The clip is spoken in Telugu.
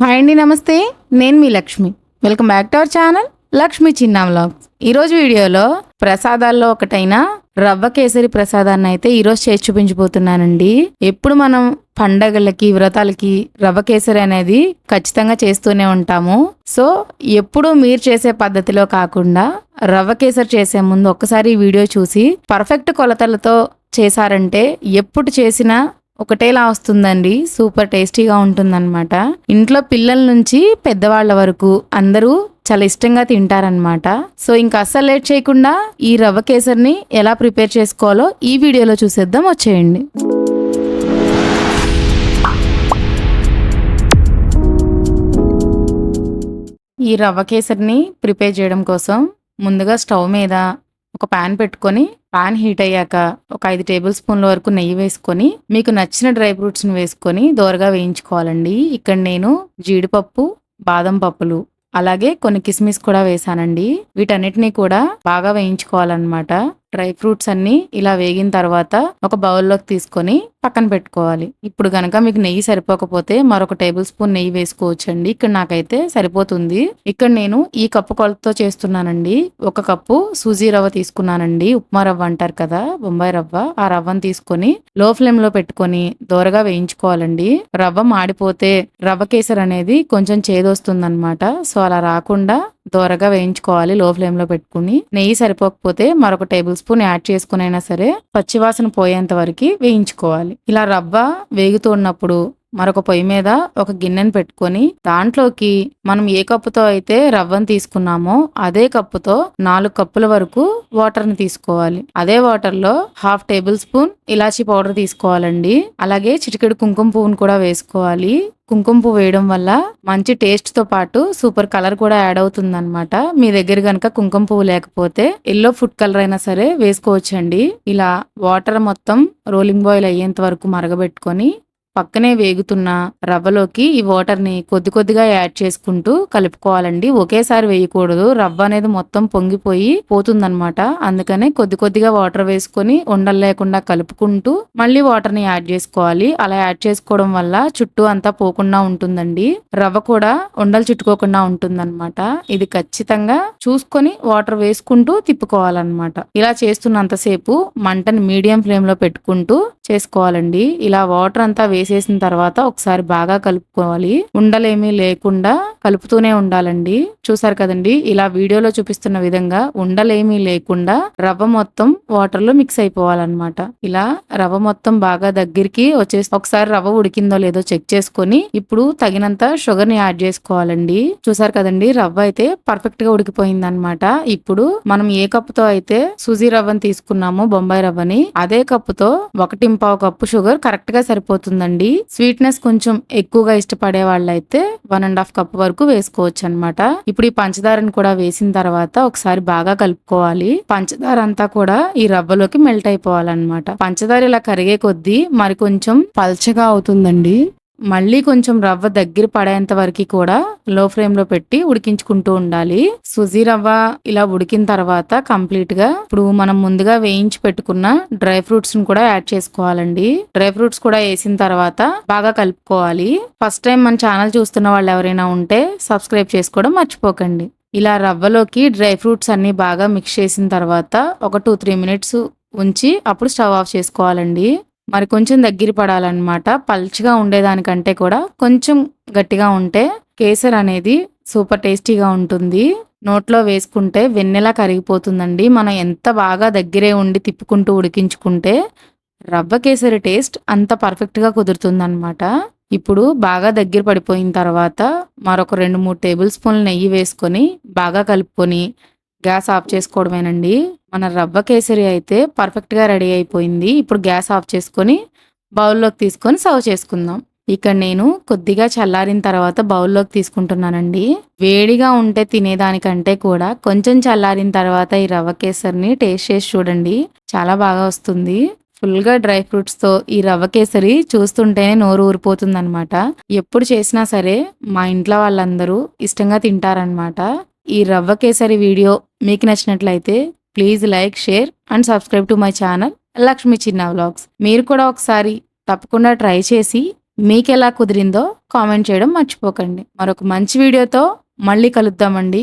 హాయ్ అండి నమస్తే. నేను మీ Lakshmi. Welcome back to our channel Lakshmi Chinna vlogs. ఈరోజు వీడియోలో ప్రసాదాల్లో ఒకటైన రవ్వ కేసరి ప్రసాదాన్ని అయితే ఈరోజు చేసి చూపించబోతున్నానండి. ఎప్పుడు మనం పండగలకి వ్రతాలకి రవ్వ కేసరి అనేది ఖచ్చితంగా చేస్తూనే ఉంటాము. సో ఎప్పుడు మీరు చేసే పద్ధతిలో కాకుండా రవ్వ కేసరి చేసే ముందు ఒక్కసారి ఈ వీడియో చూసి పర్ఫెక్ట్ కొలతలతో చేశారంటే ఎప్పుడు చేసినా ఒకటేలా వస్తుందండి. సూపర్ టేస్టీగా ఉంటుందన్నమాట. ఇంట్లో పిల్లల నుంచి పెద్దవాళ్ళ వరకు అందరూ చాలా ఇష్టంగా తింటారనమాట సో ఇంకా అస్సలు లేట్ చేయకుండా ఈ రవ్వ కేసరిని ఎలా ప్రిపేర్ చేసుకోవాలో ఈ వీడియోలో చూసేద్దాం. వచ్చేయండి. ఈ రవ్వ కేసరిని ప్రిపేర్ చేయడం కోసం ముందుగా స్టవ్ మీద ఒక పాన్ పెట్టుకొని పాన్ హీట్ అయ్యాక ఒక ఐదు టేబుల్ స్పూన్ల వరకు నెయ్యి వేసుకొని మీకు నచ్చిన డ్రై ఫ్రూట్స్ని వేసుకొని దోరగా వేయించుకోవాలండి. ఇక్కడ నేను జీడిపప్పు బాదం పప్పులు అలాగే కొన్ని కిస్మిస్ కూడా వేసానండి. వీటన్నిటిని కూడా బాగా వేయించుకోవాలన్నమాట. డ్రై ఫ్రూట్స్ అన్ని ఇలా వేగిన తర్వాత ఒక బౌల్లోకి తీసుకొని పక్కన పెట్టుకోవాలి. ఇప్పుడు కనుక మీకు నెయ్యి సరిపోకపోతే మరొక టేబుల్ స్పూన్ నెయ్యి వేసుకోవచ్చండి. ఇక్కడ నాకైతే సరిపోతుంది. ఇక్కడ నేను ఈ కప్పు కొలతతో చేస్తున్నానండి. ఒక కప్పు సూజీ రవ్వ తీసుకున్నానండి. ఉప్మా రవ్వ అంటారు కదా బొంబాయి రవ్వ. ఆ రవ్వను తీసుకొని లో ఫ్లేమ్లో పెట్టుకొని దోరగా వేయించుకోవాలండి. రవ్వ మాడిపోతే రవ్వ కేసర్ అనేది కొంచెం చేదొస్తుందన్నమాట. సో అలా రాకుండా దోరగా వేయించుకోవాలి లో ఫ్లేమ్లో పెట్టుకుని. నెయ్యి సరిపోకపోతే మరొక టేబుల్ స్పూన్ యాడ్ చేసుకునైనా సరే పచ్చివాసన పోయేంత వరకు వేయించుకోవాలి. ఇలా రవ్వ వేగుతూ ఉన్నప్పుడు మరొక పొయ్యి మీద ఒక గిన్నెను పెట్టుకొని దాంట్లోకి మనం ఏ కప్పుతో అయితే రవ్వను తీసుకున్నామో అదే కప్పుతో నాలుగు కప్పుల వరకు వాటర్ని తీసుకోవాలి. అదే వాటర్లో హాఫ్ టేబుల్ స్పూన్ ఇలాచీ పౌడర్ తీసుకోవాలండి. అలాగే చిటికెడు కుంకుమ పువ్వును కూడా వేసుకోవాలి. కుంకుమ పువ్వు వేయడం వల్ల మంచి టేస్ట్తో పాటు సూపర్ కలర్ కూడా యాడ్ అవుతుంది అనమాట మీ దగ్గర కనుక కుంకుమ పువ్వు లేకపోతే ఎల్లో ఫుడ్ కలర్ అయినా సరే వేసుకోవచ్చండి. ఇలా వాటర్ మొత్తం రోలింగ్ బాయిల్ అయ్యేంత వరకు మరగబెట్టుకొని పక్కనే వేగుతున్న రవ్వలోకి ఈ వాటర్ని కొద్ది కొద్దిగా యాడ్ చేసుకుంటూ కలుపుకోవాలండి. ఒకేసారి వేయకూడదు. రవ్వ అనేది మొత్తం పొంగిపోయి పోతుందనమాట అందుకనే కొద్ది కొద్దిగా వాటర్ వేసుకొని ఉండలు లేకుండా కలుపుకుంటూ మళ్ళీ వాటర్ని యాడ్ చేసుకోవాలి. అలా యాడ్ చేసుకోవడం వల్ల చుట్టూ అంతా పోకుండా ఉంటుందండి. రవ్వ కూడా ఉండలు చుట్టుకోకుండా ఉంటుందన్నమాట. ఇది ఖచ్చితంగా చూసుకొని వాటర్ వేసుకుంటూ తిప్పుకోవాలన్నమాట. ఇలా చేస్తున్నంతసేపు మంటని మీడియం ఫ్లేమ్లో పెట్టుకుంటూ చేసుకోవాలండి. ఇలా వాటర్ అంతా వేసేసిన తర్వాత ఒకసారి బాగా కలుపుకోవాలి. ఉండలేమీ లేకుండా కలుపుతూనే ఉండాలండి. చూసారు కదండి ఇలా వీడియోలో చూపిస్తున్న విధంగా ఉండలేమీ లేకుండా రవ్వ మొత్తం వాటర్లో మిక్స్ అయిపోవాలన్నమాట. ఇలా రవ్వ మొత్తం బాగా దగ్గరికి వచ్చేసి ఒకసారి రవ్వ ఉడికిందో లేదో చెక్ చేసుకొని ఇప్పుడు తగినంత షుగర్ని యాడ్ చేసుకోవాలండి. చూసారు కదండి రవ్వ అయితే పర్ఫెక్ట్గా ఉడికిపోయింది అనమాట ఇప్పుడు మనం ఏ కప్పుతో అయితే సుజీ రవ్వని తీసుకున్నామో బొంబాయి రవ్వని అదే కప్పుతో ఒకటింపావు కప్పు షుగర్ కరెక్ట్గా సరిపోతుందండి. స్వీట్నెస్ కొంచెం ఎక్కువగా ఇష్టపడే వాళ్ళైతే వన్ అండ్ హాఫ్ కప్ వరకు వేసుకోవచ్చు అనమాట ఇప్పుడు ఈ పంచదారని కూడా వేసిన తర్వాత ఒకసారి బాగా కలుపుకోవాలి. పంచదార అంతా కూడా ఈ రవ్వలోకి మెల్ట్ అయిపోవాలన్నమాట. పంచదార ఇలా కరిగే కొద్దీ మరి కొంచెం పల్చగా అవుతుందండి. మళ్ళీ కొంచెం రవ్వ దగ్గర పడేంత వరకు కూడా లో ఫ్లేమ్లో పెట్టి ఉడికించుకుంటూ ఉండాలి. సుజీ రవ్వ ఇలా ఉడికిన తర్వాత కంప్లీట్గా ఇప్పుడు మనం ముందుగా వేయించి పెట్టుకున్న డ్రై ఫ్రూట్స్ని కూడా యాడ్ చేసుకోవాలండి. డ్రై ఫ్రూట్స్ కూడా వేసిన తర్వాత బాగా కలుపుకోవాలి. ఫస్ట్ టైం మన ఛానల్ చూస్తున్న వాళ్ళు ఎవరైనా ఉంటే సబ్స్క్రైబ్ చేసుకోవడం మర్చిపోకండి. ఇలా రవ్వలోకి డ్రై ఫ్రూట్స్ అన్ని బాగా మిక్స్ చేసిన తర్వాత ఒక టూ త్రీ మినిట్స్ ఉంచి అప్పుడు స్టవ్ ఆఫ్ చేసుకోవాలండి. మరి కొంచెం దగ్గర పడాలన్నమాట. పల్చగా ఉండేదానికంటే కూడా కొంచెం గట్టిగా ఉంటే కేసర్ అనేది సూపర్ టేస్టీగా ఉంటుంది. నోట్లో వేసుకుంటే వెన్నెలా కరిగిపోతుందండి. మనం ఎంత బాగా దగ్గరే ఉండి తిప్పుకుంటూ ఉడికించుకుంటే రవ్వ కేసరి టేస్ట్ అంత పర్ఫెక్ట్గా కుదురుతుందనమాట ఇప్పుడు బాగా దగ్గర పడిపోయిన తర్వాత మరొక రెండు మూడు టేబుల్ స్పూన్లు నెయ్యి వేసుకొని బాగా కలుపుకొని గ్యాస్ ఆఫ్ చేసుకోవడమేనండి. మన రవ్వ కేసరి అయితే పర్ఫెక్ట్గా రెడీ అయిపోయింది. ఇప్పుడు గ్యాస్ ఆఫ్ చేసుకొని బౌల్లోకి తీసుకొని సర్వ్ చేసుకుందాం. ఇక్కడ నేను కొద్దిగా చల్లారిన తర్వాత బౌల్లోకి తీసుకుంటున్నానండి. వేడిగా ఉంటే తినేదానికంటే కూడా కొంచెం చల్లారిన తర్వాత ఈ రవ్వ కేసరిని టేస్ట్ చేసి చూడండి. చాలా బాగా వస్తుంది. ఫుల్గా డ్రై ఫ్రూట్స్తో ఈ రవ్వ కేసరి చూస్తుంటేనే నోరు ఊరిపోతుంది అనమాట ఎప్పుడు చేసినా సరే మా ఇంట్లో వాళ్ళందరూ ఇష్టంగా తింటారనమాట ఈ రవ్వ కేసరి వీడియో మీకు నచ్చినట్లయితే please like share and subscribe to my channel Lakshmi Chinna vlogs మీరు కూడా ఒకసారి తప్పకుండా ట్రై చేసి మీకు ఎలా కుదిరిందో కామెంట్ చేయడం మర్చిపోకండి. మరొక మంచి వీడియోతో మళ్ళీ కలుద్దామండి.